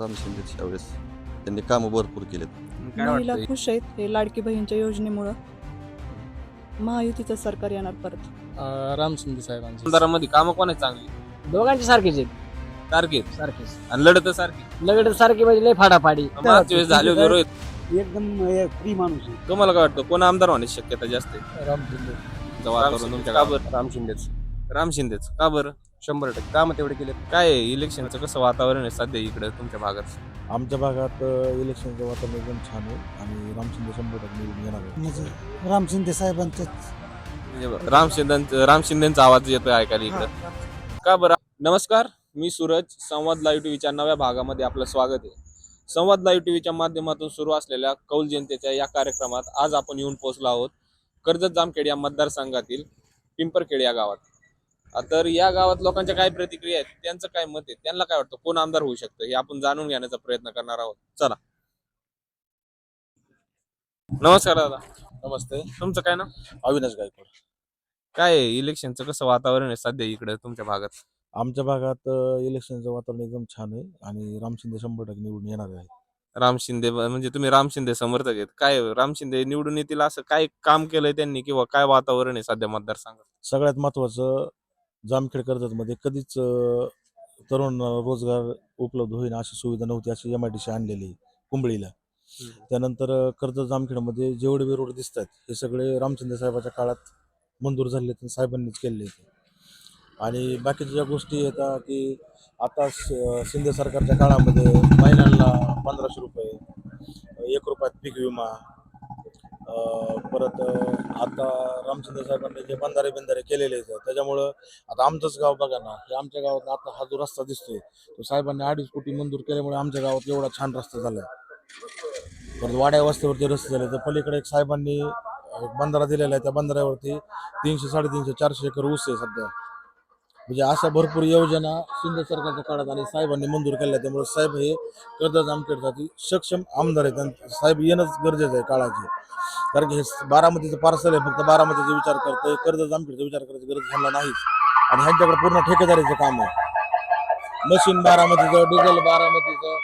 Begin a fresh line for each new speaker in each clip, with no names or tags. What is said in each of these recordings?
राम शिंदे यावेळेस. त्यांनी कामं भरपूर केलेत.
काय
महिला
वाटतं
खुश आहेत हे लाडकी बहीणच्या योजनेमुळं. महायुतीचं सरकार येणार परत.
राम शिंदे साहेबांचे.
आमदारामध्ये कामं कोण आहे चांगली?
दोघांचे सारखेच आहेत.
सारखे
सारखेच.
आणि लढत सारखी.
लगड सारखे म्हणजे लय फाडाफाडी.
मागच्या वेळेस झाले होते रोहित.
एकदम फ्री माणूस आहे.
तुम्हाला काय वाटतं कोण आमदार होण्याची शक्यता जास्त आहे?
राम शिंदे.
तुमच्या का बरं
राम शिंदेच.
राम शिंदेच. का बरं?
शंभर टक्के. काम तेवढे केले
काय आहे? इलेक्शनचं कसं वातावरण आहे सध्या इकडे तुमच्या भागात?
आमच्या भागात अ, इलेक्शनचं वातावरण एकदम छान आहे आणि राम शिंदे शंभर टक्के निवडून येणार आहे
म्हणजे राम शिंदे साहेबांचंच.
म्हणजे राम शिंदे राम शिंदेचा आवाज येतोय ऐकायला इकडं. का बरं? नमस्कार मी सूरज. संवाद लाईव्ह टीव्हीच्या नव्या भागामध्ये आपलं स्वागत आहे. संवाद लाईव्ह टीव्हीच्या माध्यमातून सुरू असलेल्या कौल जनतेच्या या कार्यक्रमात आज आपण येऊन पोहोचलो आहोत कर्जत जामखेड या मतदारसंघातील पिंपरखेड या गावात. तर या गावात लोकांच्या काय प्रतिक्रिया आहेत त्यांचं काय मत आहे? त्यांना काय वाटतं? कोण आमदार होऊ शकतं? हे आपण जाणून घेण्याचा प्रयत्न करणार आहोत. चला. नमस्कार दादा.
नमस्ते.
तुमचं काय ना
अविनाश गायकवाड.
काय आहे? इलेक्शनचं कसं वातावरण आहे सध्या इकडे तुमच्या भागात?
आमच्या भागात अ, इलेक्शनचं वातावरण एकदम छान आहे आणि राम शिंदे शंभर टक्के निवडून येणार आहे
राम शिंदे म्हणजे तुम्ही राम शिंदे समर्थक आहेत. काय राम शिंदे निवडून येतील असं काय काम केलंय त्यांनी किंवा काय वातावरण आहे सध्या मतदारसंघात?
सगळ्यात महत्त्वाचं जामखेड कर्जतमध्ये कधीच अ, तरुणांना रोजगार उपलब्ध होईल अशी सुविधा नव्हती अशी एम आय डी सी आणलेली कुंबळीला. त्यानंतर अ, कर्जत जामखेडमध्ये जेवढे बी रोड दिसतात हे सगळे रामचंद्र साहेबाच्या काळात मंजूर झाले आणि साहेबांनीच केले आहेत. आणि बाकीच्या ज्या गोष्टी येतात की आता शिंदे सरकारच्या काळामध्ये महिलांना पंधराशे रुपये एक रुपयात पीक विमा परत आता रामचंद्र साहेबांनी जे बंधारे बिंधारे केलेले आहेत त्याच्यामुळं आता आमचंच गाव बघा ना हे आमच्या गावात आता हा जो रस्ता दिसतोय तो साहेबांनी अडीच कोटी मंजूर केल्यामुळे आमच्या गावात एवढा छान रस्ता झाला परत वाड्या वस्तीवरती रस्ते झाले तर पलीकडे एक साहेबांनी एक बंधारा दिलेला आहे त्या बंधाऱ्यावरती तीनशे साडेतीनशे चारशे एकर ऊस आहे सध्या. म्हणजे अशा भरपूर योजना शिंदे सरकारच्या काळात आणि साहेबांनी मंजूर केल्या त्यामुळे साहेब हे कर्जत जामखेडसाठी सक्षम आमदार आहेत साहेब येणंच गरजेचं आहे काळाची. कारण की हे बारामतीचं पार्सल आहे फक्त बारामतीचा विचार करतोय कर्ज जामखेडचा विचार करायची गरज ह्यांना नाहीच. आणि ह्यांच्याकडे पूर्ण ठेकेदारीचं काम आहे. मशीन बारामतीचं डिझेल बारामतीचं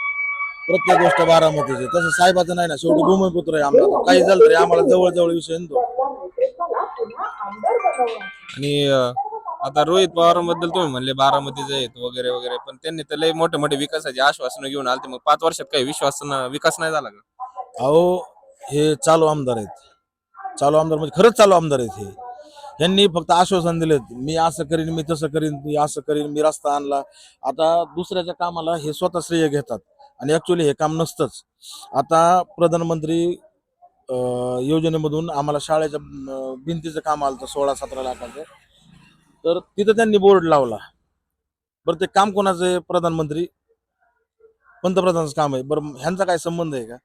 प्रत्येक गोष्ट बारामतीची. तसं साहेबाचं नाही ना शेवटी भूमिपुत्र आहे आम्हाला काही झालं तरी आम्हाला जवळ जवळ विषय येतो
आणि आता रोहित पवारांबद्दल तुम्ही म्हणले बारामतीचे आहेत वगैरे वगैरे पण त्यांनी तर लय मोठे मोठे विकासाचे आश्वासनं घेऊन आलते. मग पाच वर्षात काही विश्वास विकास नाही झाला का?
अहो हे चालू आमदार आहेत. चालू आमदार म्हणजे खरंच चालू आमदार आहेत हे. यांनी फक्त आश्वासन दिलेत मी असं करीन मी तसं करीन मी असं करीन मी रस्ता आणला. आता दुसऱ्याच्या कामाला हे स्वतः श्रेय घेतात आणि ॲक्च्युली हे काम नसतंच. आता प्रधानमंत्री अं, योजनेमधून आम्हाला शाळेच्या भिंतीचं काम आलं होतं सोळा सतरा लाखाचं. तर तिथं त्यांनी बोर्ड लावला. बरं ते काम कोणाचं आहे? प्रधानमंत्री. पंतप्रधानाचं काम आहे. बरं ह्यांचा काय संबंध आहे का?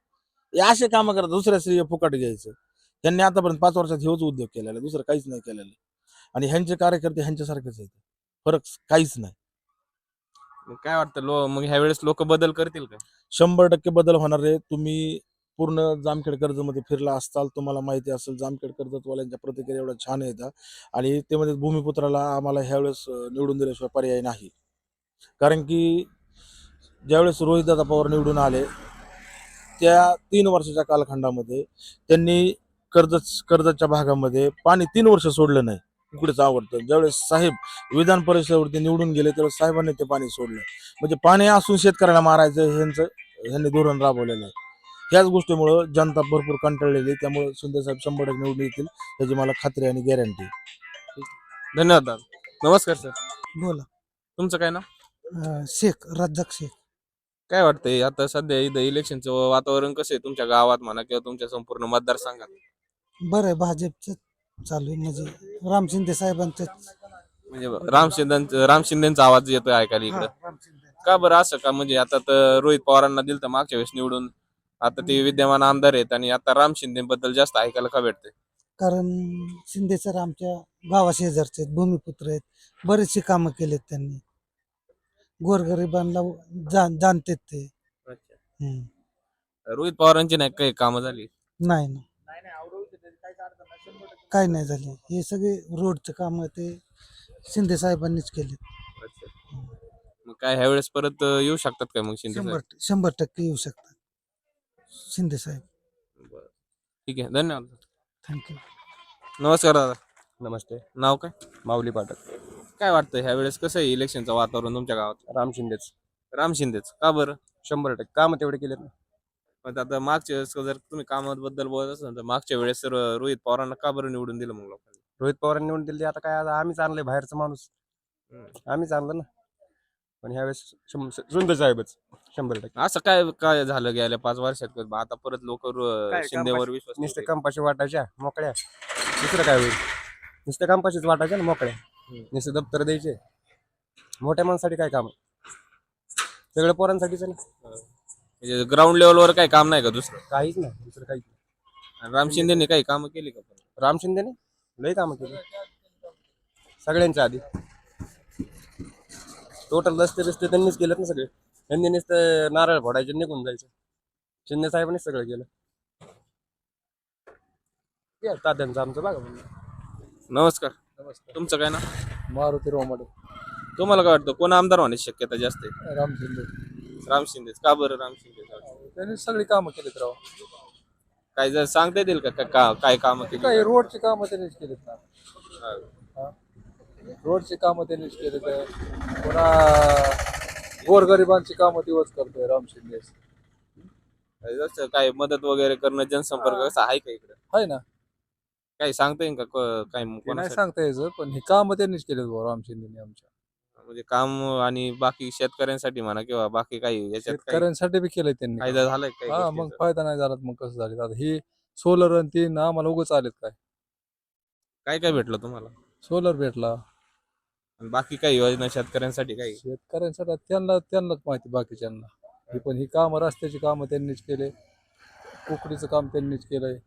हे असे कामं करतात दुसऱ्या स्त्रिय फुकट घ्यायचं. त्यांनी आतापर्यंत पाच वर्षात हेच उद्योग केलेला दुसरं काहीच नाही केलेलं. आणि ह्यांचे कार्यकर्ते ह्यांच्यासारखेच आहेत. फरक काहीच नाही.
मग काय वाटतं लो मग ह्या वेळेस लोक बदल करतील का?
शंभर टक्के बदल होणार आहे. तुम्ही पूर्ण जामखेड कर्जमध्ये फिरला असताल तुम्हाला माहिती असेल जामखेड कर्जतवाल्यांच्या प्रतिक्रिया एवढ्या छान येतात आणि ते म्हणजे भूमिपुत्राला आम्हाला ह्यावेळेस अं, निवडून दिल्याशिवाय पर्याय नाही. कारण की ज्यावेळेस रोहितदादा पवार निवडून आले त्या तीन वर्षाच्या कालखंडामध्ये त्यांनी कर्जत कर्जतच्या भागामध्ये पाणी तीन वर्ष सोडलं नाही. इकडेच आवडतं ज्यावेळेस साहेब विधान परिषदेवरती निवडून गेले त्यावेळेस साहेबांनी ते पाणी सोडलं. म्हणजे पाणी असून शेतकऱ्याला मारायचं ह्यांचं ह्यांनी धोरण राबवलेलं आहे. ह्याच गोष्टीमुळं जनता भरपूर कंटाळलेली. त्यामुळे साहेब शंभर टक्के निवडून येतील. ह्याची मला खात्री आणि गॅरंटी
धन्यवाद दादा. नमस्कार सर.
बोला.
तुमचं काय ना
अं, शेख रज्जाक शेख.
काय वाटतंय? आता सध्या इथं इलेक्शनचं वातावरण कसं आहे? तुमच्या गावात म्हणा किंवा तुमच्या संपूर्ण मतदारसंघात
बरं आहे भाजपचं चालू आहे. म्हणजे राम शिंदे साहेबांचंच.
म्हणजे राम शिंदे राम शिंदेचा आवाज येतोय ऐकायला इकडं. का बरं असं का? म्हणजे आता तर रोहित पवारांना दिलं तर मागच्या वेळेस निवडून. आता ते विद्यमान आमदार आहेत आणि आता राम शिंदे बद्दल जास्त ऐकायला का भेटतंय?
कारण शिंदे सर आमच्या गावाशेजारचे आहेत भूमिपुत्र आहेत. बरेचसे कामं केलेत त्यांनी. गोरगरिबांना जाण जाणतेत ते. हम्म.
रोहित पवारांची नाही काही कामं झाली?
नाही ना. काय नाही झाली. हे सगळे रोडचे काम ते शिंदे साहेबांनीच केले
मग काय ह्या वेळेस परत अं, येऊ शकतात काय मग शिंदे
शंभर
साहेब?
शंभर टक्के येऊ शकतात. शिंदे साहेब.
बरं. ठीक आहे. धन्यवाद.
थँक्यू.
नमस्कार दादा.
नमस्ते.
नाव काय?
माऊली पाठक.
काय वाटतं ह्या वेळेस कसं आहे इलेक्शनचं वातावरण तुमच्या गावात?
राम शिंदेच.
राम शिंदेच. का बरं?
शंभर टक्के. काम तेवढे केलेत ना.
पण आता मागच्या वेळेस जर तुम्ही कामाबद्दल बोलत असाल तर मागच्या वेळेस तर रोहित पवारांना का बरं निवडून दिलं मग लोकांनी?
रोहित पवारांनी निवडून दिली. आता काय आता आम्हीच आणलंय बाहेरचं माणूस. आम्हीच आणलं ना. पण ह्यावेळेस शं- शिंदे साहेबच. शंभर टक्के.
असं काय काय झालं गेल्या पाच वर्षात? आता परत लोक शिंदेवर विश्वास
नुसते. कंपाशी वाटायच्या मोकळ्या. दुसरं काय होईल? नुसते कंपाशीच वाटायच्या ना मोकळ्या. नुसते दप्तर द्यायचे. मोठ्या माणसाठी काय काम आहे? सगळं पोरांसाठीच आहे ना?
म्हणजे ग्राउंड लेवलवर काही काम नाही का दुसरं?
काहीच नाही दुसरं काहीच नाही.
आणि राम शिंदेनी काही कामं केली का पण?
राम शिंदेने? लय कामं केली. सगळ्यांच्या आधी. टोटल रस्ते रस्ते त्यांनीच केलेत ना सगळे. त्यांनी नुसतं नारळ फोडायचे निघून जायचं. शिंदे साहेबांनीच सगळं केलं. या तात्यांचं आमचं बघा म्हणलं.
नमस्कार. तुमचं काय ना?
मारुती रोमाडे.
तुम्हाला काय वाटतं कोण आमदार होण्याची शक्यता जास्त आहे?
राम शिंदे.
राम शिंदेच का बरं राम शिंदे?
त्यांनी सगळी कामं केलीत राव.
काय जर सांगता येतील का? का- का काय कामं केली?
काय रोडची कामं त्यांनीच केलीत ना.
हा.
रोडची कामं त्यांनीच केलीत. पुन्हा गोरगरिबांची कामं दिवस करतोय राम शिंदे.
जसं काय मदत वगैरे करणं जनसंपर्क कसं आहे का इकडे?
आहे ना.
काही सांगता येईल का क- काय
ते नाही
कोणासाठी?
सांगता यायचं पण हे कामं त्यांनीच केलेत भाऊ राम शिंदेने आमच्या.
म्हणजे काम आणि बाकी शेतकऱ्यांसाठी म्हणा किंवा बाकी काही याच्यात काही
शेतकऱ्यांसाठी बी केलंय त्यांनी
फायदा झालाय काही
हा मग
गोष्टींचा?
फायदा नाही झाला तर मग कसं झालं? आता हे सोलर आणि ते ना आम्हाला उगच आलेत काय?
काय काय भेटलं तुम्हाला?
सोलर भेटला.
आणि बाकी काही योजना शेतकऱ्यांसाठी काही?
शेतकऱ्यांसाठी त्यांना त्यांनाच माहिती बाकीच्यांना. हे पण ही कामं रस्त्याची कामं त्यांनीच केले. कुकडीचं काम त्यांनीच केलंय.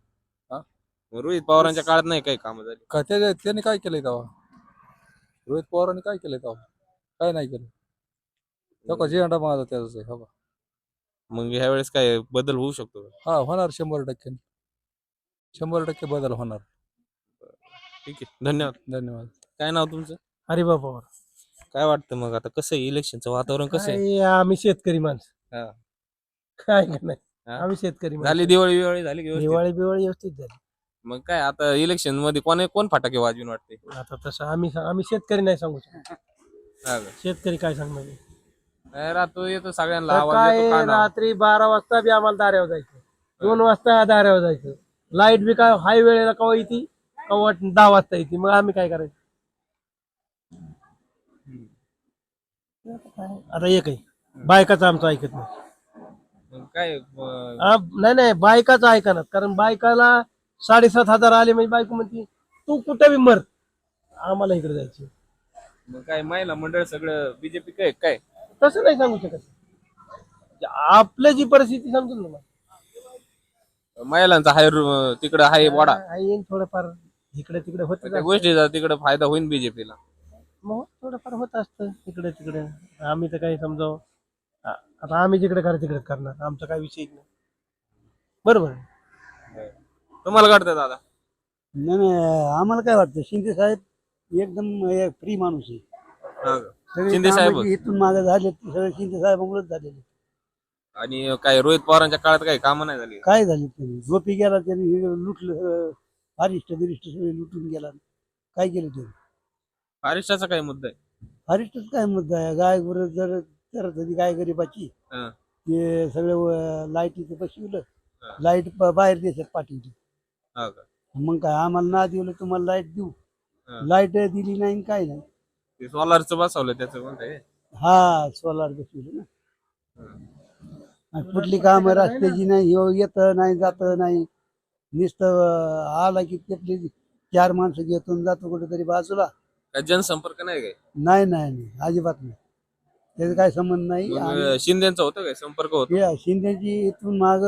मग रोहित पवारांच्या काळात नाही काही कामं झाली.
का त्या त्यांनी काय केलंय तेव्हा? रोहित पवारांनी काय केलंय तेव्हा? काय नाही केलं. हो का झेंडा माझा त्याचाच आहे हो का?
मग ह्या वेळेस काय बदल होऊ शकतो का?
हा होणार शंभर टक्के. शंभर टक्के बदल होणार.
ठीक आहे. धन्यवाद.
धन्यवाद.
काय नाव तुमचं?
हरिबा पवार.
काय वाटतं मग आता? कसं आहे? इलेक्शनचं वातावरण कसं आहे?
काय आम्ही शेतकरी माणसं.
हा.
काय का नाही?
हा?
आम्ही शेतकरी माणसं.
झाली दिवाळी दिवाळी झाली की व्यवस्थित?
दिवाळी बिवाळी व्यवस्थित झाली.
मग काय आता इलेक्शनमध्ये कोण कोण फटाके वाजवून वाटते?
आता तसं आम्ही आम्ही शेतकरी नाही सांगू शकत.
हा का?
शेतकरी काय सांगणार
काय राहतो येतो सगळ्यांना आवाज कानावर.
रात्री बारा वाजता बी आम्हाला दाऱ्यावर जायचं. दोन वाजता दाऱ्यावर जायचं. लाइट बी काय हाय वेळेला कवा येते? कवा दहा वाजता येते? मग आम्ही काय करायचं? आता एक आहे. बायकाचं आमचं ऐकत नाही.
मग काय अं,
आ, नाही नाही बायकाचं ऐकणार. कारण बायकाला साडेसात हजार आले म्हणजे बायको म्हणते तू कुठे बी मर. आम्हाला इकडे जायचं.
मग काय महिला मंडळ सगळं बीजेपी काय काय?
तसं नाही सांगू शकत. आपलं जी परिस्थिती समजून ना मग.
महिलांचा हाय तिकडं हाय वाडा.
येईन थोडंफार. इकडे तिकडे होत
त्या गोष्टीचा तिकडे फायदा होईल बीजेपीला
मग थोडंफार होत असतं. इकडे तिकडे. आम्ही तर काही समजावं. आ- आता आम्ही जिकडे करा तिकडे करणार. आमचा काय विषय नाही. बरोबर? आहे.
तुम्हाला काय वाटतं दादा?
नाही नाही आम्हाला काय वाटतं? शिंदे साहेब एकदम फ्री माणूस आहे.
हा का?
सगळे
शिंदे
कामं
साहेब
जी इथून मागे झाले ते सगळे शिंदे साहेबांमुळेच झालेले.
आणि काय रोहित पवारांच्या काळात काही कामं नाही झाली?
काय झाले त्यांनी झोपी गेला त्यांनी हे लुटलं सगळं. अरिष्ट बिरिष्ट सगळे लुटून गेला. काय केलं त्यांनी
अरिष्टाचा काय मुद्दा आहे?
अरिष्टच काय मुद्दा आहे? गाय गुरं जर जर कधी गाय गरीबाची
हा.
ते सगळं लाईटीचं बसविलं.
हा.
लाइट बाहेर देशात पाठवली.
हा का?
मग काय आम्हाला ना दिलं तुम्हाला लाइट देऊ.
हा.
लाइट दिली नाही आणि काय नाही.
ते सोलारचं बसवलं त्याचं
हा? सोलार बसविलं ना. आणि कुठली कामं रस्त्याची नाही ह्यो येतं नाही जातं नाही. नुसतं आला की त्यातली चार माणसं घेतून जातो कुठेतरी बाजूला.
काय जनसंपर्क नाही काय?
नाही नाही नाही. अजिबात नाही. त्याचा काय संबंध नाही.
मग
आणि
शिंदेचा होतं काय? संपर्क होतो?
हे शिंदेची इथून माग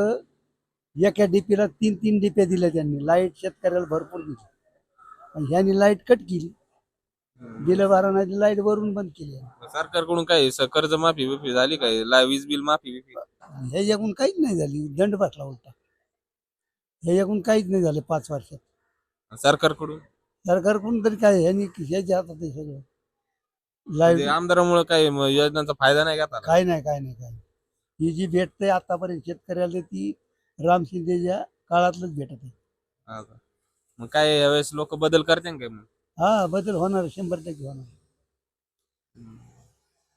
एका डीपीला तीन तीन डिप्या दिल्या त्यांनी. लाइट शेतकऱ्याला भरपूर दिली. आणि ह्यांनी लाइट कट केली. गेल्या बारा लाइट वरून बंद केली.
सरकारकडून काय स- कर्जमाफी बिफी झाली काय? ला- वीज बिल माफी बिफी?
ह्याच्याकडून काहीच नाही झाली. दंड बसला होता ह्याच्याकडून काहीच नाही झालं पाच वर्षात.
सरकारकडून?
सरकारकडून तरी काय? ह्यांनी ह्याच्या हातात आहे सगळं.
म्हणजे
लाईव्ह
आमदारामुळे काही म- योजनांचा फायदा नाही घेता
काय नाही काय नाही काय नाही. ही जी भेटते आतापर्यंत शेतकऱ्याला ती राम शिंदेच्या काळातलंच भेटत आहे.
हा का? मग काय यावेळेस लोक बदल करते काय मग?
हा बदल होणार शंभर टक्के होणार.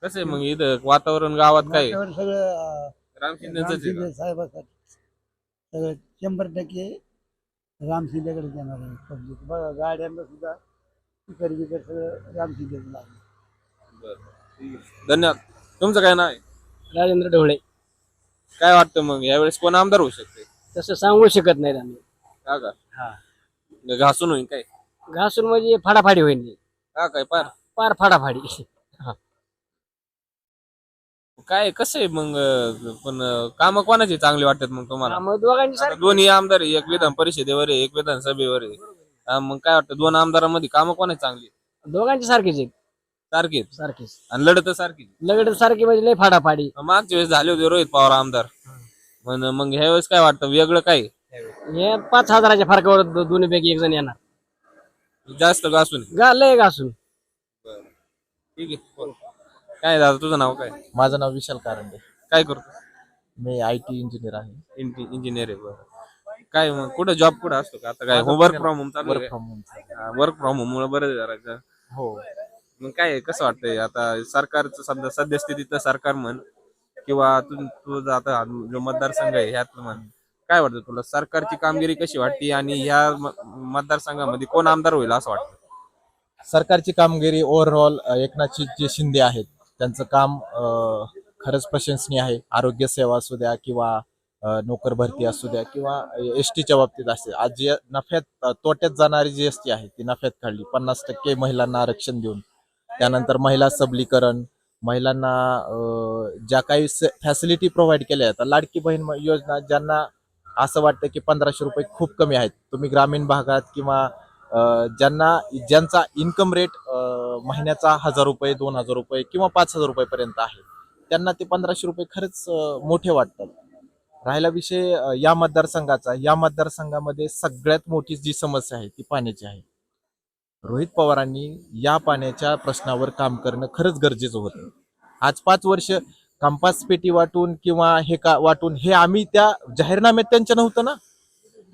कसं आहे मग इथं? वातावरण गावात काय? आहे?
सगळं अं,
राम
राम
शिंदेच आहे
शिंदे
का?
साहेबासाठी सगळं शंभर टक्के राम शिंदेकडे जाणार आहे. पब्लिक. बघा गाड्यांना सुद्धा तिकड बिकड सगळं राम शिंदेचं लागलं.
धन्यवाद. तुमचं काय नाव आहे?
राजेंद्र ढवळे
काय वाटतं मग? यावेळेस कोण आमदार होऊ शकते?
तसं सांगू शकत नाही आम्ही.
हा का?
हा.
घासून होईल काय?
घासून म्हणजे फाडाफाडी होईल
हा काय? पार?
पार फाडाफाडी.
काय कसं आहे मग अं, पण काम कोणाची चांगली वाटतात मग तुम्हाला?
मग दोघांची
आता
सारखी.
दोन्ही आमदार आहे एक विधान परिषदेवर आहे एक विधानसभेवर आहे. हा, मग काय वाटतं? दोन आमदारांमध्ये कामं कोणाची चांगली
दोघांची सारखीच आहेत.
सारखीच
सारखीच.
आणि लढत सारखी
लगड सारखी म्हणजे लय फाडाफाडी.
मागच्या वेळेस झाले होते रोहित पवार आमदार. पण मग ह्या वेळेस काय वाटतं? वेगळं काय
हे पाच हजाराच्या फरकावर दो- दोन्ही पैकी एक जण येणार.
जास्त घासून
गा लय घासून
ठीक आहे. बोल. काय दादा तुझं नाव काय?
माझं नाव विशाल कारंडे.
काय करतो?
मी आय टी इंजिनियर आहे.
इंजिनियर आहे बरं. काय मग कुठं जॉब कुठं असतो का? आता काय वर्क फ्रॉम होम चालू
work from home
work from home मुळे बरं करायचं
हो.
मग काय कसं वाटतंय? आता सरकारचं समजा सद्यस्थितीतलं सरकार म्हण किंवा तू तुझं आता हा जो मतदारसंघ आहे ह्यात म्हण काय वाटतं तुला? सरकारची कामगिरी कशी वाटते आणि ह्या म- मतदारसंघामध्ये कोण आमदार होईल असं वाटतं?
सरकारची कामगिरी ओव्हरऑल एकनाथजी जे शिंदे आहेत त्यांचं काम खरंच प्रशंसनीय आहे. आरोग्य सेवा असू द्या किंवा नोकर भरती असू द्या किंवा एस टीच्या बाबतीत असते आज जे नफ्यात तोट्यात जाणारी जी एस टी आहे ती नफ्यात काढली. पन्नास टक्के महिलांना आरक्षण देऊन. त्यानंतर महिला सबलीकरण महिलांना ज्या काही फॅसिलिटी प्रोव्हाइड केल्या आहेत लाडकी बहीण योजना ज्यांना असं वाटतं की पंधराशे रुपये खूप कमी आहेत. तुम्ही ग्रामीण भागात किंवा ज्यांना ज्यांचा इन्कम रेट महिन्याचा हजार रुपये दोन हजार रुपये किंवा पाच हजार रुपयेपर्यंत आहे त्यांना ते पंधराशे रुपये खरंच मोठे वाटतात. राहिला विषय या मतदारसंघाचा. या मतदारसंघामध्ये सगळ्यात मोठी जी समस्या आहे ती पाण्याची आहे. रोहित पवारांनी या पाण्याच्या प्रश्नावर काम करणं खरंच गरजेचं होतं. आज पाच वर्ष कंपास पेटी वाटून किंवा हे का वाटून हे आम्ही त्या जाहीरनाम्यात त्यांच्या नव्हतं ना?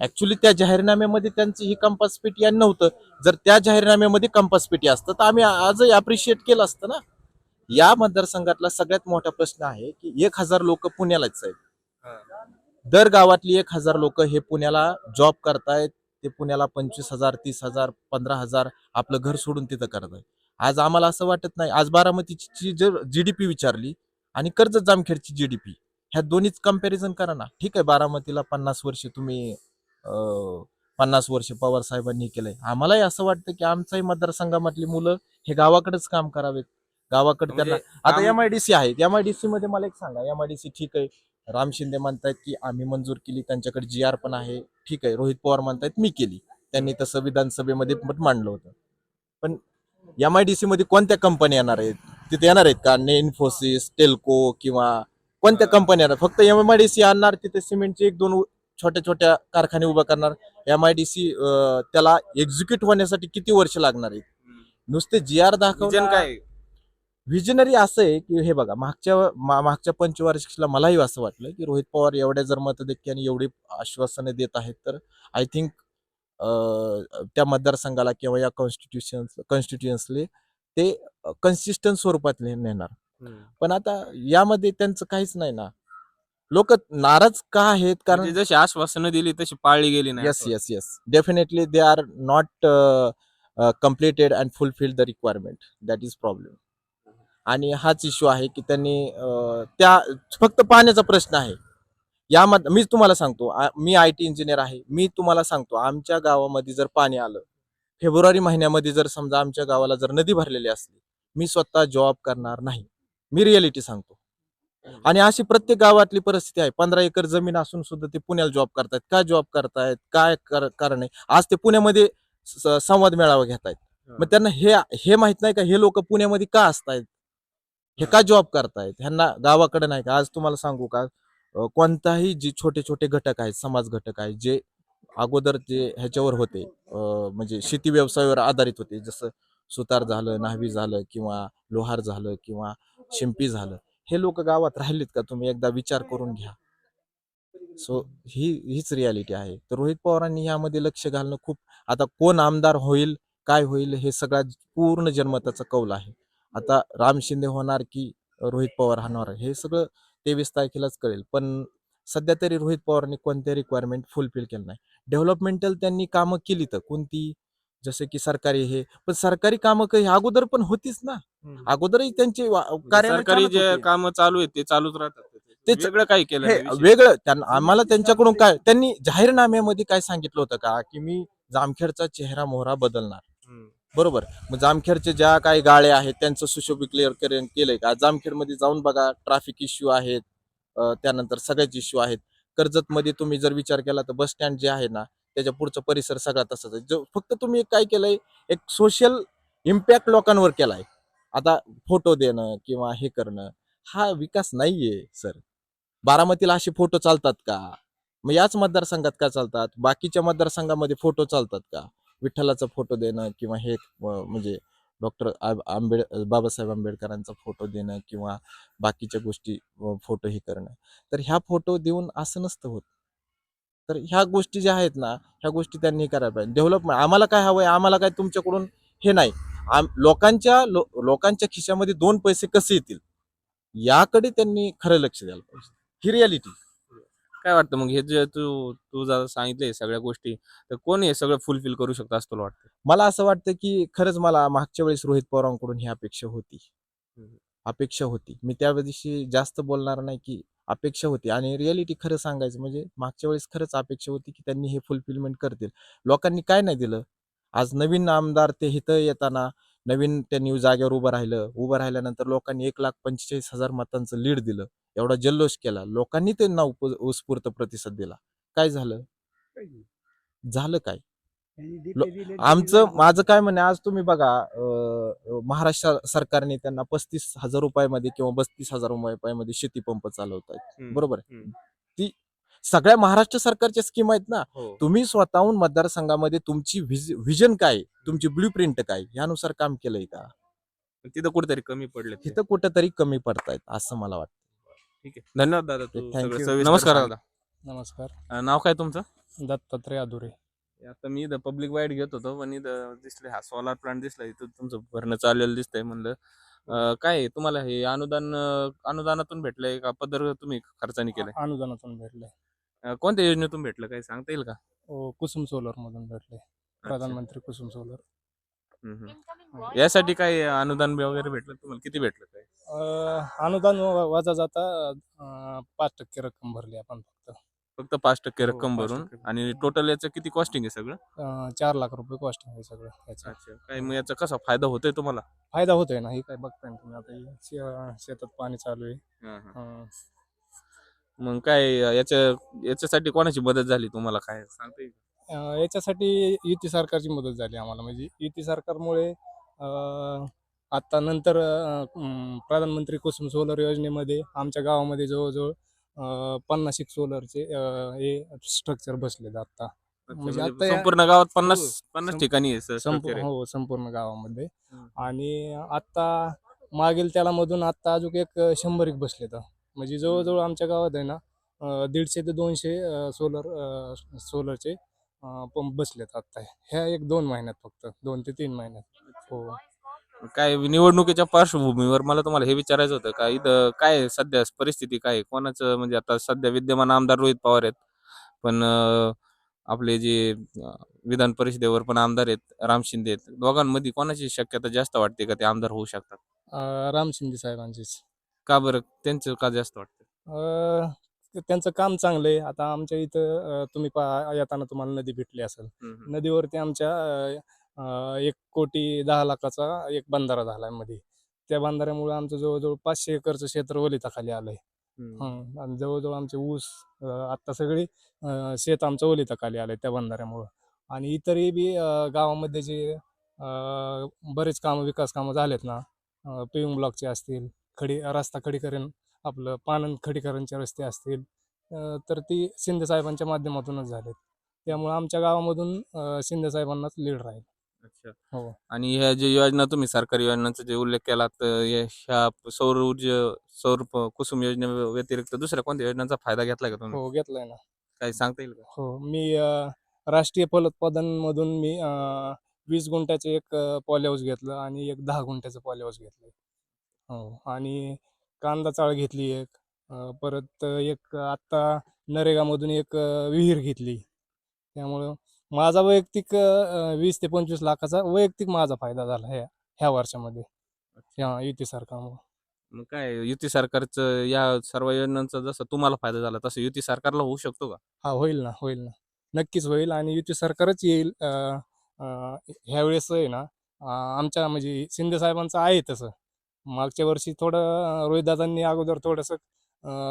ऍक्च्युली त्या जाहीरनाम्यामध्ये त्यांची ही कंपास पेटी आणि नव्हतं. जर त्या जाहीरनाम्यामध्ये कंपास पेटी असतं तर आम्ही आजही अप्रिशिएट केलं असतं ना? या मतदारसंघातला सगळ्यात मोठा प्रश्न आहे की एक हजार लोक पुण्यालाच आहेत. दर गावातली एक हजार लोक हे पुण्याला जॉब करतायत ते पुण्याला पंचवीस हजार तीस हजार पंधरा हजार आपलं घर सोडून तिथं करतायत आज आम्हाला असं वाटत नाही. आज बारामतीची जर जीडीपी विचारली आणि कर्जत जामखेडची जीडीपी ह्या दोन्हीच कंपॅरिझन करा ना. ठीक आहे बारामतीला पन्नास वर्ष तुम्ही पन्नास वर्ष पवार साहेबांनी केलंय. आम्हालाही असं वाटतं की आमच्याही मतदारसंघामधली मुलं हे गावाकडेच काम करावेत. गावाकडे त्यांना
म्हणजे
आता
काम-
एम आय डी सी आहेत एम आय डी सी मध्ये मला एक सांगा. एम आय डी सी ठीक आहे. राम शिंदे म्हणतायत की आम्ही मंजूर केली त्यांच्याकडे जी आर पण आहे. ठीक आहे रोहित पवार म्हणतायत मी केली. त्यांनी तसं विधानसभेमध्ये मत मांडलं होतं. पण एम आय डी सी मध्ये कोणत्या कंपन्या येणार आहेत? तिथे येणार आहेत का? इन्फोसिस टेल्को किंवा कोणत्या कंपन्या येणार? फक्त एम आय डी सी आणणार तिथे सिमेंटचे एक दोन छोट्या छोट्या कारखाने उभा करणार. एम आय डी सी त्याला एक्झिक्यूट होण्यासाठी किती वर्ष लागणार आहेत? नुसते जी आर दाखवून
काय?
व्हिजनरी असं आहे की हे बघा मागच्या मागच्या पंचवार्षिकला मलाही असं वाटलं की रोहित पवार एवढ्या जर मतदेखी आणि एवढी आश्वासनं देत आहेत तर आय थिंक त्या मतदारसंघाला किंवा या कॉन्स्टिट्युशन कॉन्स्टिट्युएन्सले ते कन्सिस्टंट स्वरूपात नेणार. पण आता यामध्ये त्यांचं काहीच नाही ना. लोक नाराज का आहेत? कारण
म्हणजे जशी आश्वासनं दिली तशी पाळली गेली नाही
yes yes yes definitely they are not completed and fulfill the requirement that is problem आणि हाच इश्यू आहे की त्यांनी त्या फक्त पाण्याचा प्रश्न आहे. यामध्ये मी तुम्हाला सांगतो मी आय टी इंजिनियर आहे. मी तुम्हाला सांगतो आमच्या गावामध्ये जर पाणी आलं फेब्रुवारी महिन्यामध्ये जर समजा आमच्या गावाला जर नदी भरलेली असली मी स्वतः जॉब करणार नाही. मी रियालिटी सांगतो. आणि अशी प्रत्येक गावातली परिस्थिती आहे. पंधरा एकर जमीन असून सुद्धा ते पुण्याला जॉब करतायत. का जॉब करतायत? काय कर- कारण आहे? आज ते पुण्यामध्ये संवाद मेळावा घेतायत. मग त्यांना हे हे माहीत नाही का? हे लोक पुण्यामध्ये का असतायत? हे का जॉब करतायत? ह्यांना गावाकडे नाही का? आज तुम्हाला सांगू का? कोणताही जे छोटे छोटे घटक आहेत समाज घटक आहेत जे अगोदर जे ह्याच्यावर होते म्हणजे शेती व्यवसायावर आधारित होते जसं सुतार झालं न्हावी झालं किंवा लोहार झालं किंवा शिंपी झालं हे लोक गावात राहिलेत का? तुम्ही एकदा विचार करून घ्या. सो ही हीच रियालिटी आहे. तर रोहित पवारांनी यामध्ये लक्ष घालणं खूप आता कोण आमदार होईल काय होईल हे सगळा पूर्ण जनमताचा कौल आहे. आता राम शिंदे होणार की रोहित पवार होणार हे सगळं तेवीस तारखेलाच कळेल. पण सध्या तरी रोहित पवारांनी कोणत्या रिक्वायरमेंट फुलफिल केलं नाही. डेव्हलपमेंटल त्यांनी कामं केली तर कोणती? जसे की सरकारी हे पण सरकारी कामं काही अगोदर पण होतीच ना. अगोदरही त्यांचे कार्यालय
सरकारी जे. काम चालू आहेत ते चालूच राहतात.
तेच-
वेगळं काही केलं.
वेगळं त्यांना आम्हाला त्यांच्याकडून काय त्यांनी जाहीरनाम्यामध्ये काय सांगितलं होतं का की मी जामखेडचा चेहरा मोहरा बदलणार. बरोबर. मग जामखेडचे ज्या काही गाळे आहेत त्यांचं सुशोभीकरण केलंय का? जामखेडमध्ये जाऊन बघा ट्रॅफिक इश्यू आहेत अं, त्यानंतर सगळ्याच इश्यू आहेत. कर्जत मध्ये तुम्ही जर विचार केला तर बस स्टँड जे आहे ना त्याच्या पुढचा परिसर सगळा तसाच आहे. जो फक्त तुम्ही एक काय केलंय एक सोशल इम्पॅक्ट लोकांवर केलाय. आता फोटो देणं किंवा हे करणं हा विकास नाहीये सर बारामतीला असे फोटो चालतात का? मग याच मतदारसंघात का चालतात? बाकीच्या मतदारसंघामध्ये फोटो चालतात का? विठ्ठलाचा फोटो देणं किंवा हे म्हणजे डॉक्टर आंबेड बाबासाहेब आंबेडकरांचा फोटो देणं किंवा बाकीच्या गोष्टी फोटो हे करणं. तर ह्या फोटो देऊन असं नसतं होत. तर ह्या गोष्टी ज्या आहेत ना ह्या गोष्टी त्यांनी करायला पाहिजे. डेव्हलपमेंट आम्हाला काय हवंय आम्हाला काय तुमच्याकडून हे नाही. आम लोकांच्या लो, लोकांच्या खिशामध्ये दोन पैसे कसे येतील? याकडे त्यांनी खरं लक्ष द्यायला पाहिजे. ही रियालिटी
काय वाटतं मग हे जे तू तू जर सांगितले सगळ्या गोष्टी तर कोण हे सगळं फुलफिल करू शकतं असं तुला वाटतं
मला असं वाटतं की खरंच मला मागच्या वेळेस रोहित पवारांकडून ही अपेक्षा होती. अपेक्षा होती. मी त्या दिवशी जास्त बोलणार नाही की अपेक्षा होती. आणि रियालिटी खरं सांगायचं म्हणजे मागच्या वेळेस खरंच अपेक्षा होती की त्यांनी हे फुलफिलमेंट करतील. लोकांनी काय नाही दिलं. आज नवीन आमदार ते इथं येताना नवीन त्यांनी जागेवर उभं राहिलं. उभं राहिल्यानंतर लोकांनी एक लाख पंचेचाळीस हजार मतांचं लीड दिलं. एवढा जल्लोष केला. लोकांनी त्यांना उप उत्स्फूर्त प्रतिसाद दिला. काय झालं? झालं? काय? आमचं माझं काय म्हणणं आहे, आज तुम्ही बघा महाराष्ट्र सरकारने त्यांना पस्तीस हजार रुपयामध्ये किंवा बत्तीस हजार रुपयामध्ये शेती पंप चालवत आहेत
हम्म.
बरोबर. ती सगळ्या महाराष्ट्र सरकारच्या स्कीम आहेत ना.
हो.
तुम्ही स्वतःहून मतदारसंघामध्ये तुमची व्हिजन काय तुमची ब्ल्यू प्रिंट काय यानुसार काम केलंय का?
तिथं कुठेतरी कमी पडले
तिथं कुठेतरी कमी पडतायत असं मला वाटतं.
ठीक आहे. धन्यवाद दादा तू
Thank
सगळं
you.
सविस्तर
नमस्कार
सांगितलं.
नमस्कार.
अं, नाव काय तुमचं?
दत्तात्रय अधुरे
आता मी इथं पब्लिक वाईट घेत होतो पण इथं दिसले हा सोलार प्लांट दिसला इथं तुमचं भरणं चाललेलं दिसतंय म्हणलं. अं, काय आहे, तुम्हाला हे अनुदान अं, अनुदानातून भेटलंय का? पदर तुम्ही खर्चाने केलंय?
अनुदानातून भेटले
अं, कोणत्या योजनेतून भेटलं? काही सांगता येईल का?
कुसुम सोलर मधून भेटले प्रधानमंत्री कुसुम सोलर
हम्म, हम्म. यासाठी काय अनुदान वगैरे भेटलं? तुम्हाला किती भेटलं? काय
अनुदान वजा जाता पाच टक्के रक्कम भरली आपण फक्त.
फक्त पाच टक्के
हो,
रक्कम
पाच
भरून
टक्के.
आणि टोटल याचं किती कॉस्टिंग आहे सगळं?
अं, चार लाख रुपये कॉस्टिंग आहे सगळं याचं.
अच्छा काय मग याचा कसा फायदा होतोय तुम्हाला?
फायदा होतोय ना हे काय बघताय ना तुम्ही आता हे शे- शेतात पाणी चालू आहे. अं,
मग काय याच्या याच्यासाठी कोणाची मदत झाली तुम्हाला काय सांगता येईल?
अं, याच्यासाठी युती सरकारची मदत झाली आम्हाला म्हणजे युती सरकारमुळे अं, आता नंतर प्रधानमंत्री कुसुम सोलर योजनेमध्ये आमच्या गावामध्ये जवळजवळ पन्नास एक सोलरचे हे स्ट्रक्चर बसलेत आता. म्हणजे
म्हणजे
आता या-
संपूर्ण गावात पन्नास
हो,
पन्नास ठिकाणी आहे आहे.
हो संपूर्ण गावामध्ये.
हम्म.
आणि आता मागील त्याला मधून आता अजून एक शंभर एक बसले तर म्हणजे जवळजवळ आमच्या गावात आहे ना अं, दीडशे ते दोनशे सोलर सोलरचे पंप बसलेत आता. ह्या एक दोन महिन्यात फक्त दोन ते तीन महिन्यात. हो.
काय निवडणुकीच्या पार्श्वभूमीवर मला तुम्हाला हे विचारायचं होतं का? इथं काय सध्या परिस्थिती काय आहे? कोणाचं म्हणजे आता सध्या विद्यमान आमदार रोहित पवार आहेत पण अं, आपले जे अं, विधान परिषदेवर पण आमदार आहेत राम शिंदे आहेत दोघांमध्ये कोणाची शक्यता जास्त वाटते का? ते आमदार होऊ शकतात.
अं, राम शिंदे साहेबांचीच.
का बरं? त्यांचं का जास्त वाटतं?
अं, त्यांचं काम चांगलं आहे. आता आमच्या इथं अं, तुम्ही पा येताना तुम्हाला नदी भेटली असेल. नदीवरती आमच्या अं, एक कोटी दहा लाखाचा एक बंधारा झालायमध्ये त्या बंधाऱ्यामुळे आमचं जवळजवळ पाचशे एकरचं क्षेत्र ओलिताखाली आलंय. आणि जवळजवळ आमचे ऊस अं, आता सगळी अं, शेत आमचं ओलिताखाली आलंय त्या बंधाऱ्यामुळं. आणि इतरही बी अं, गावामध्ये जे अं, बरेच कामं विकास कामं झालेत ना पेविंग ब्लॉकचे असतील खडी रस्ता खडीकरण आपलं पानंद खडीकरणचे रस्ते असतील अं, तर ती शिंदे साहेबांच्या माध्यमातूनच झालेत. त्यामुळे आमच्या गावामधून अं, शिंदे साहेबांनाच लीड राहील.
अच्छा.
हो.
आणि ह्या जे योजना तुम्ही सरकारी योजनांचा जे उल्लेख केला तर हे- ह्या सौर ऊर्जा सौर प- कुसुम योजने व्यतिरिक्त दुसऱ्या कोणत्या योजनांचा फायदा घेतलाय का तुम्ही?
हो घेतलाय ना.
काही सांगता येईल का?
हो मी अ, राष्ट्रीय फलोत्पादनमधून मी अ, वीस गुंठ्याचं एक पॉली हाऊस घेतलं आणि एक दहा गुंठ्याचं पॉली हाऊस घेतलं हो आणि कांदा चाळ घेतली एक अ, परत एक आत्ता नरेगामधून एक अ, विहीर घेतली. त्यामुळं माझा वैयक्तिक वीस ते पंचवीस लाखाचा वैयक्तिक माझा फायदा झाला ह्या ह्या वर्षामध्ये. युती सरकारमुळे.
मग काय युती सरकारचं या सर्व योजनांचा जसं तुम्हाला फायदा झाला तसं युती सरकारला होऊ शकतो का?
हा होईल ना होईल ना. नक्कीच होईल आणि युती सरकारच येईल ह्यावेळेस आहे ना आमच्या म्हणजे शिंदे साहेबांचं आहे तसं. मागच्या वर्षी थोडं रोहितदादांनी अगोदर थोडंसं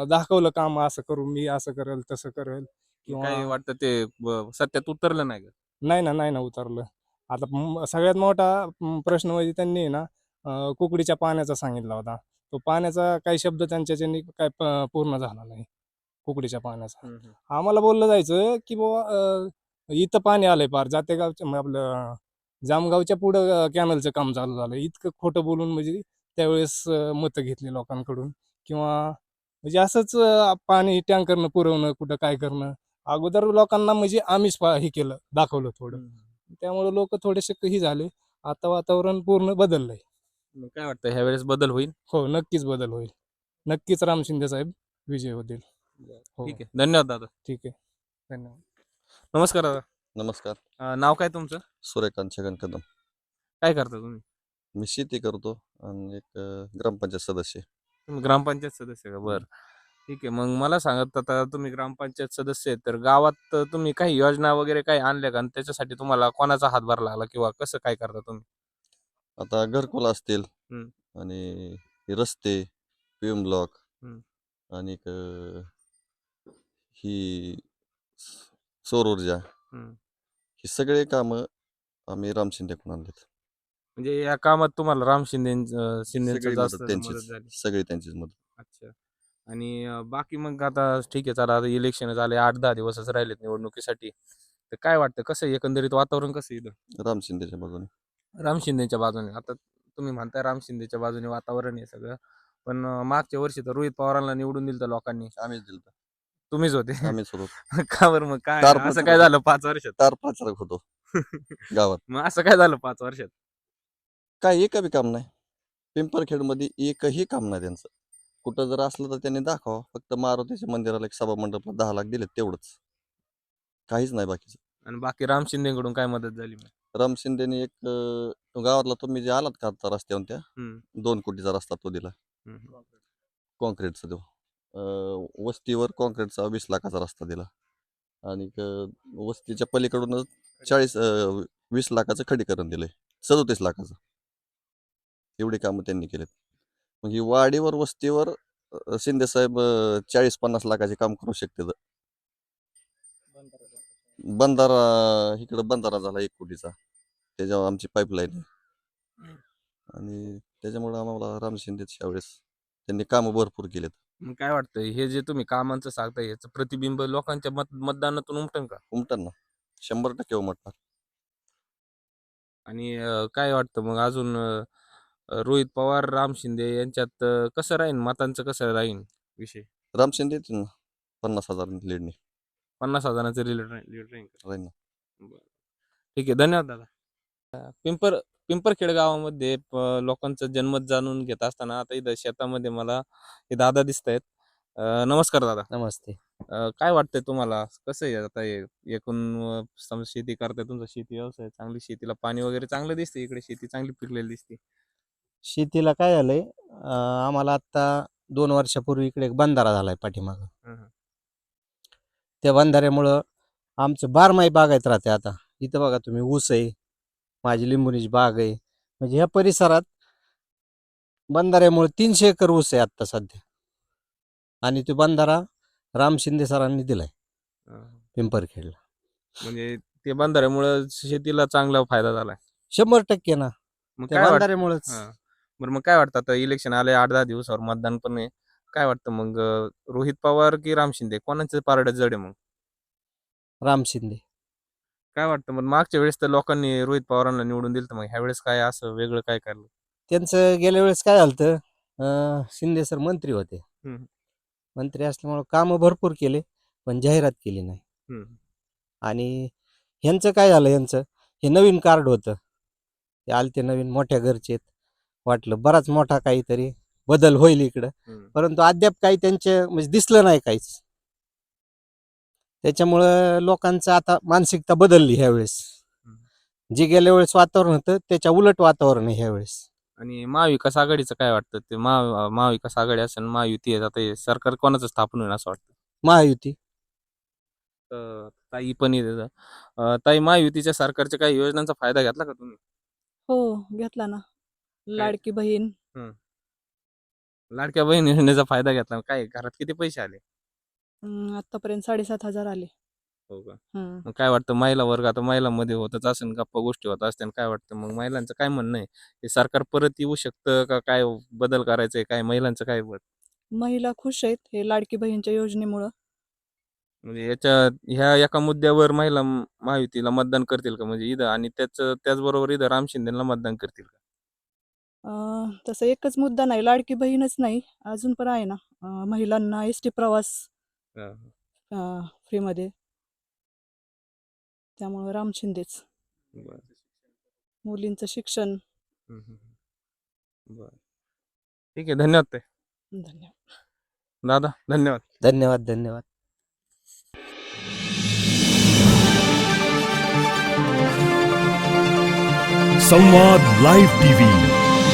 दाखवलं काम असं करू मी असं करेल तसं करेल.
काय
किंवा
वाटतं ते ब- सत्यात उतरलं नाही का?
नाही ना नाही ना उतरलं. आता म- सगळ्यात मोठा म, प्रश्न म्हणजे त्यांनी ना अ, कुकडीच्या पाण्याचा सांगितला होता. तो पाण्याचा काही शब्द त्यांच्याच्यानी काय प- पूर्ण झाला नाही कुकडीच्या पाण्याचा. आम्हाला बोललं जायचं की बाबा इथं पाणी आलंय पार जातेगावच्या म आपलं जामगावच्या पुढं कॅनलचं काम चालू झालं. इतकं खोटं बोलून म्हणजे त्यावेळेस अं, मतं घेतली लोकांकडून. किंवा म्हणजे असंच अं, पाणी टँकरनं पुरवणं कुठं काय करणं अगोदर लोकांना म्हणजे आम्हीच हे केलं दाखवलं थोडं. त्यामुळे लोक थोडेसे ही झाले. आता वातावरण पूर्ण बदललंय.
काय वाटतं ह्या वेळेस बदल होईल?
हो नक्कीच बदल होईल. नक्कीच राम शिंदे साहेब विजय होतील. हो.
ठीक आहे. धन्यवाद दादा.
ठीक आहे. धन्यवाद.
नमस्कार दादा.
नमस्कार.
अं, नाव काय तुमचं?
सूर्यकांत छगन कदम
काय करता तुम्ही?
मी शेती करतो आणि एक अं, ग्रामपंचायत सदस्य.
तुम्ही ग्रामपंचायत सदस्य का? बरं. ठीक आहे. मग मला सांगत आता तुम्ही ग्रामपंचायत सदस्य आहेत तर गावात तुम्ही काही योजना वगैरे काही आणल्या का? आणि त्याच्यासाठी तुम्हाला कोणाचा हातभार लागला किंवा कसं काय करता तुम्ही?
आता घरकुल असतील
हम्म.
आणि हे रस्ते पीएम ब्लॉक
हम्म.
आणि एक, अं, ही स- सौर ऊर्जा
हम्म.
ही सगळे कामं आम्ही राम शिंदेकडून आणलेत.
म्हणजे या कामात तुम्हाला राम शिंदे
सगळी मदत त्यांचीच.
झाली.
सगळी त्यांचीच मदत.
अच्छा. आणि बाकी मग आता ठीक आहे चला आता इलेक्शन झाले आठ दहा दिवसच राहिलेत निवडणुकीसाठी. तर काय वाटतं कसं आहे? एकंदरीत वातावरण कसं आहे इथं?
राम शिंदेच्या बाजूने.
राम शिंदेच्या बाजूने. आता तुम्ही म्हणताय राम शिंदेच्या बाजूने वातावरण आहे सगळं. पण अं, मागच्या वर्षी तर रोहित पवारांना निवडून दिलं लोकांनी.
आम्हीच दिलं
तुम्हीच होते?
आम्हीच होतो.
का बरं मग काय?
चार
असं काय. झालं पाच वर्षात?
तार प्रचारक होतो. गावात.
मग असं काय झालं पाच वर्षात?
काय एक बी काम नाही. पिंपरखेडमध्ये एकही काम नाही त्यांचं. कुठं जर असलं तर त्यांनी दाखवा फक्त मारुतीच्या मंदिराला एक सभा मंडपला दहा लाख दिले तेवढंच. काहीच नाही बाकीचं.
आणि बाकी राम शिंदेकडून काय मदत झाली मग?
राम शिंदेने एक अं, तो गावातला तुम्ही जे आलात का आता रस्त्यावर त्या?
हम्म,
दोन कोटीचा रस्ता तो दिला.
हम्म.
कॉन्क्रीटचा तो. अं, वस्तीवर कॉन्क्रीटचा वीस लाखाचा रस्ता दिला. आणि क- वस्तीच्या पलीकडूनच चाळीस अं, वीस लाखाचं खडीकरण दिलंय. सदोतीस लाखाचं. एवढी कामं त्यांनी केलेत. मग ही वाडीवर वस्तीवर शिंदे साहेब चाळीस पन्नास लाखाचे काम करू शकते बंधारा इकडं बंधारा झाला एक कोटीचा. त्याच्यावर आमची पाईपलाईन आहे. आणि त्याच्यामुळं आम्हाला राम शिंदेच्या वेळेस त्यांनी कामं भरपूर केलेत.
मग काय वाटतं हे जे तुम्ही कामांचं सांगताय याचं प्रतिबिंब लोकांच्या मत मतदानातून उमटन का?
उमटन ना. शंभर टक्के उमटणार.
आणि अं, काय वाटतं मग अजून अं, रोहित पवार राम शिंदे यांच्यात अं, कसं राहीन? मतांचं कसं राहीन विषय?
राम शिंदे येतील ना? पन्नास हजार लीडने
पन्नास हजाराचं लीड लीड राहीन का?
राहील ना.
ठीक आहे धन्यवाद दादा. अं, पिंपर पिंपरखेड गावामध्ये प- लोकांचं जन्मत जाणून घेत असताना आता इथं शेतामध्ये मला हे दादा दिसत आहेत नमस्कार दादा.
नमस्ते.
अं, काय वाटतंय तुम्हाला? कसं आहे आता हे? एकूण अं, समजा शेती करताय तुमचा शेती व्यवसाय चांगली शेतीला पाणी वगैरे चांगलं दिसते इकडे शेती चांगली पिकलेली दिसते.
शेतीला काय झालंय अं, आम्हाला आता दोन वर्षापूर्वी इकडे एक बंधारा झालाय पाठीमागं.
हं.
त्या बंधाऱ्यामुळं आमचं बारमाही बागायत राहते आता. इथं बघा तुम्ही ऊस आहे माझी लिंबुनीची बाग आहे. म्हणजे ह्या परिसरात बंधाऱ्यामुळे तीनशे एकर ऊस आहे आत्ता सध्या. आणि तो बंधारा राम शिंदे सरांनी दिलाय.
अं,
पिंपरखेडला.
म्हणजे ते बंधाऱ्यामुळं शेतीला चांगला फायदा झालाय.
शंभर टक्के ना.
मग
त्या
काय
बंधाऱ्यामुळेच.
हां. बरं मग काय वाटतं? आता इलेक्शन आले आठ दहा दिवसावर मतदान पण आहे. काय वाटतं मग अं, रोहित पवार की राम शिंदे? कोणाचं पारडं जड आहे मग?
राम शिंदे.
काय वाटतं मग? मागच्या वेळेस तर लोकांनी रोहित पवारांना निवडून दिलं मग. ह्या वेळेस काय असं वेगळं काय करलं
त्यांचं गेल्या वेळेस काय झालं अं, शिंदे सर मंत्री होते.
हम्म.
मंत्री असल्यामुळे कामं भरपूर केले पण जाहिरात केली नाही.
हम्म.
आणि ह्यांचं काय झालं? यांचं हे नवीन कार्ड होतं. ते आलते नवीन मोठ्या घरचे वाटलं बराच मोठा काहीतरी बदल होईल इकडं. परंतु अद्याप काही त्यांचे म्हणजे दिसलं नाही काहीच. त्याच्यामुळं लोकांचं आता मानसिकता बदलली ह्या वेळेस जे गेल्या वेळेस वातावरण होतं त्याच्या उलट वातावरण आहे ह्या वेळेस
आणि महाविकास आघाडीचं काय वाटतं? ते महा महाविकास आघाडी असेल महायुती आहे आता हे सरकार कोणाचं स्थापन होईल असं वाटतं?
महायुती.
तर ताई पण. अं, ताई महायुतीच्या सरकारच्या काही योजनांचा फायदा घेतला का तुम्ही?
हो घेतला ना. लाडकी बहीण.
लाडक्या बहीण योजनेचा फायदा घेतला. काय घरात किती पैसे आले?
अं, आतापर्यंत साडेसात हजार आले.
हो का. मग काय वाटतं महिला वर्ग आता महिलांमध्ये होतच असेल गप्पा गोष्टी होत असतील काय वाटतं? मग महिलांचं काय म्हणणं आहे? हे सरकार परत येऊ शकतं का? काय बदल करायचंय? काय महिलांचं काय मत?
महिला खुश आहेत हे लाडकी बहीणच्या योजनेमुळं.
म्हणजे याच्या ह्या एका मुद्द्यावर महिला महायुतीला मतदान करतील का? म्हणजे इथं आणि त्याच त्याचबरोबर इथं राम शिंदेला मतदान करतील का?
तसं एकच मुद्दा नाही लाडकी बहीणच नाही अजून पण आहे ना महिलांना एस टी प्रवास फ्रीमध्ये. त्यामुळं राम शिंदेच.
बरं.
मुलींचं शिक्षण.
ठीक आहे धन्यवाद ताई.
धन्यवाद.
दादा धन्यवाद.
धन्यवाद धन्यवाद.
संवाद लाईव्ह टीव्ही